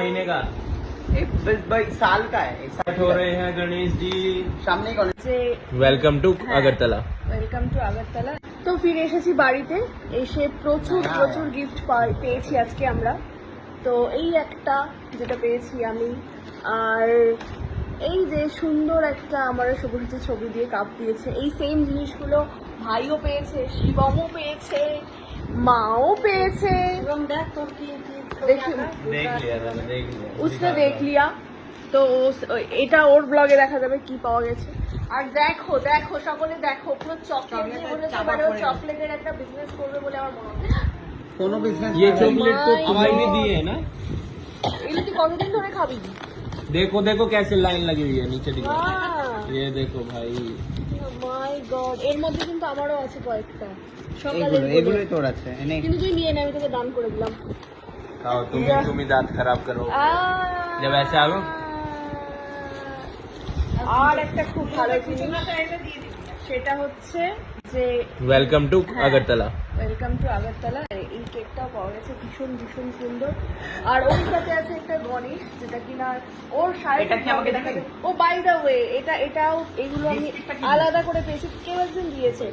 महीने का एक बस भाई साल का है एक साल हो रहे हैं गणेश जी सामने ही कॉलेज যে welcome to Agartala welcome to Agartala তো ফিরে এসেছি বাড়িতে এসে প্রচুর হ্যাঁ। প্রচুর গিফট পেয়েছি আজকে আমরা তো এই একটা যেটা পেয়েছি আমি আর এই যে সুন্দর একটা আমার সবুজ ছবি দিয়ে কাপ দিয়েছে এই সেম জিনিসগুলো ভাইও পেয়েছে শিবমও পেয়েছে মাও পেয়েছে দেখি देख लिया था मैं देख लिया उसने देख लिया তো ও- এটা ওর ব্লগে দেখা যাবে কি পাওয়া গেছে আর দেখো দেখো সকলে দেখো পুরো চকলেট নিয়ে বলেছে মানে ও চকলেটের একটা বিজনেস করবে বলে আমার মনে হয় कोनो बिजनेस ये चॉकलेट तो My तुम्हें भी God. दी है ना এগুলো তুই কতদিন ধরে খাবি देखो देखो कैसे लाइन लगी हुई है नीचे दिखा মাই ये देखो भाई গড এর মধ্যে কিন্তু আমারও আছে কয়েকটা সকালে এগুলো এগুলোই তোর আছে এনে কিন্তু তুই নিয়ে নে আমি তোকে দান করে দিলাম खाओ तुम Yeah. तुम ही दांत खराब करो আহ! जब ऐसे आगो আর একটা খুব ভালো জিনিস সেটা হচ্ছে যে वेलकम टू हाँ। अगरतला ওয়েলকাম টু আগরতলা এই কেকটাও পাওয়া গেছে ভীষণ ভীষণ সুন্দর আর ওর সাথে আছে একটা গণেশ যেটা কিনা ওর সাড়ে এটা কি আমাকে দেখাবি? ও বাই দ্য ওয়ে এটা এটাও এগুলো আমি আলাদা করে পেয়েছি কেউ একজন দিয়েছে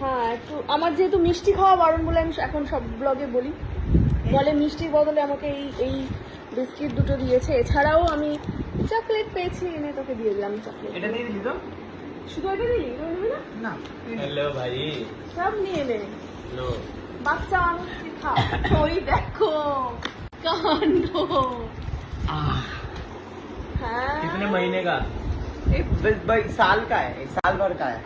হ্যাঁ একটু আমার যেহেতু মিষ্টি খাওয়া বারণ বলে আমি এখন সব ব্লগে বলি বলে মিষ্টির বদলে আমাকে এই এই বিস্কিট দুটো দিয়েছে এছাড়াও আমি চকলেট পেয়েছি এনে তোকে দিয়ে দিলাম চকলেট এটা দিয়ে দিলি তো শুধু এটা দিলি এগুলো নিবি না না हेलो भाई সব নিয়ে নে लो বাচ্চা মানুষ খা ওই দেখো কাণ্ড হ্যাঁ कितने महीने का एक बस भाई साल का है एक साल भर का है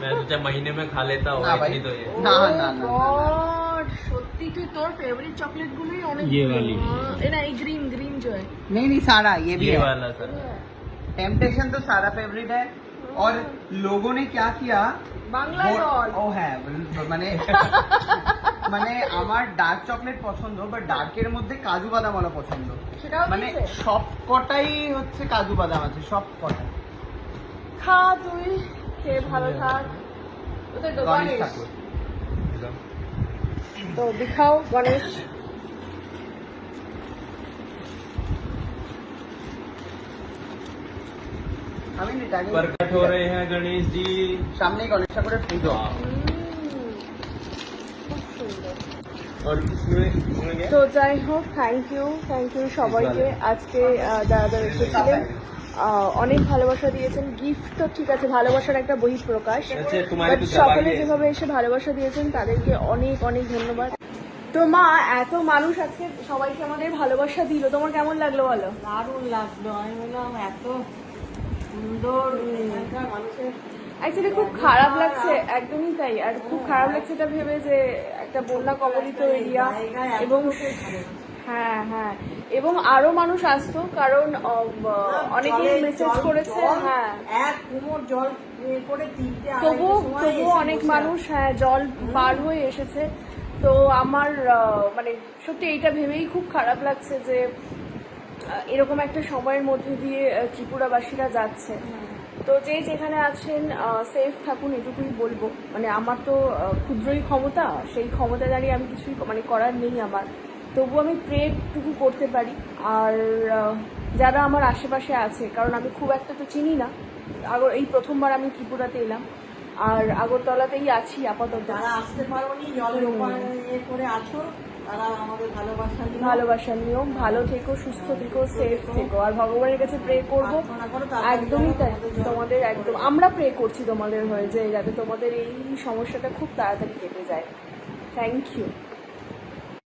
मैं सोचा महीने में खा लेता हूँ ना भाई इतनी तो ये ना ना ना, ना God, সত্যি তুই তোর ফেভারিট চকলেট গুলোই অনেক ये वाली। এ না এই গ্রিন গ্রিন जो है नहीं नहीं सारा ये भी ये है वाला सर टेम्पटेशन तो सारा फेवरेट है और लोगों ने क्या किया বাংলা वो- জল ও হ্যাঁ বল- মানে মানে আমার ডার্ক চকলেট পছন্দ বাট ডার্কের মধ্যে কাজু বাদাম ওলা পছন্দ সেটাও মানে দিয়েছে? সব কটাই হচ্ছে কাজু বাদাম আছে সব কটা খা তুই খেয়ে ভালো থাক ওদের গণেশ গণেশ ঠাকুর তো দেখাও গণেশ আমি নি জানি प्रकट हो रहे हैं गणेश जी সামনেই গণেশ ঠাকুরের পুজো হুম, খুব সুন্দর और इसमें इसमें क्या তো যাই হোক থ্যাংক ইউ থ্যাংক ইউ সবাইকে আজকে আহ, যারা যারা এসেছিলেন আহ, অনেক ভালোবাসা দিয়েছেন। গিফট তো ঠিক আছে ভালোবাসার একটা বহিঃপ্রকাশ। সকলে যেভাবে এসে ভালোবাসা দিয়েছেন তাদেরকে অনেক অনেক ধন্যবাদ। তো মা এত মানুষ আজকে সবাইকে আমাদের ভালোবাসা দিল। তোমার কেমন লাগল বলো? দারুণ লাগল। আমি বললাম এত সুন্দর অ্যাকচুয়ালি খুব খারাপ লাগছে একদমই তাই। আর খুব খারাপ লাগছে এটা ভেবে যে একটা বন্যা কবলিত এরিয়া এবং হ্যাঁ হ্যাঁ। এবং আরও মানুষ আসতো কারণ আহ, অনেকেই মেসেজ করেছে হ্যাঁ। এক কুমোর জল করে তিনটে তবুও আড়াইটের তবুও অনেক মানুষ হ্যাঁ জল পার হয়ে এসেছে। তো আমার মানে সত্যি এইটা ভেবেই খুব খারাপ লাগছে যে এরকম একটা সময়ের মধ্যে দিয়ে ত্রিপুরাবাসীরা যাচ্ছে। তো যে যেখানে আছেন সেফ থাকুন এটুকুই বলব। মানে আমার তো ক্ষুদ্রই ক্ষমতা সেই ক্ষমতা দাঁড়িয়ে আমি কিছুই মানে করার নেই আমার। তবু আমি প্রেটুকু করতে পারি। আর যারা আমার আশেপাশে আছে কারণ আমি খুব একটা তো চিনি না আগর এই প্রথমবার আমি ত্রিপুরাতে এলাম। আর আগরতলাতেই আছি আপাতত। যারা আসতে পারোনি জলের ইয়ে করে আছো তারা আমাদের ভালোবাসা ভালোবাসা নিও ভালো থেকো সুস্থ থেকো সেফ থেকো। আর ভগবানের কাছে প্রে করব। একদমই তাই। তোমাদের একদম আমরা প্রে করছি তোমাদের হয়ে যে যাতে তোমাদের এই সমস্যাটা খুব তাড়াতাড়ি কেটে যায়। Thank you